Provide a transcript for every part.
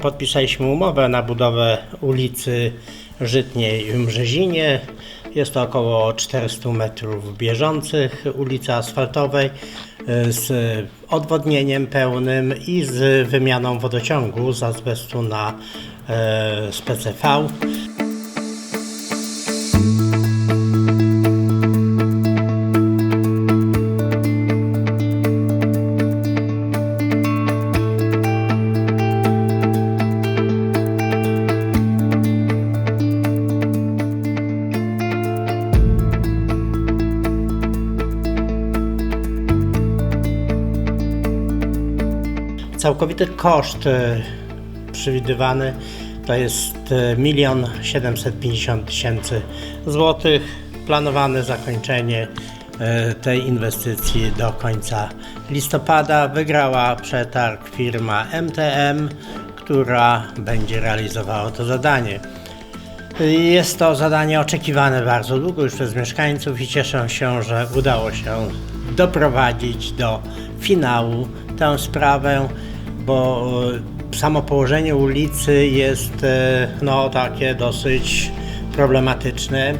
podpisaliśmy umowę na budowę ulicy Żytniej w Mrzezinie. Jest to około 400 metrów bieżących ulicy asfaltowej y, z odwodnieniem pełnym i z wymianą wodociągu z azbestu na e, Całkowity koszt e, przewidywany to jest e, milion 750 tysięcy złotych. Planowane zakończenie e, tej inwestycji do końca listopada. Wygrała przetarg firma MTM, która będzie realizowała to zadanie. Jest to zadanie oczekiwane bardzo długo już przez mieszkańców i cieszę się, że udało się doprowadzić do finału tę sprawę, bo e, samo położenie ulicy jest e, no, takie dosyć problematyczne,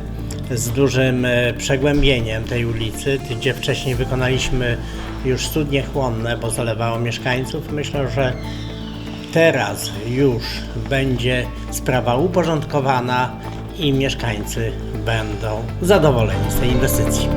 z dużym e, przegłębieniem tej ulicy, gdzie wcześniej wykonaliśmy już studnie chłonne, bo zalewało mieszkańców. Myślę, że Teraz już będzie sprawa uporządkowana i mieszkańcy będą zadowoleni z tej inwestycji.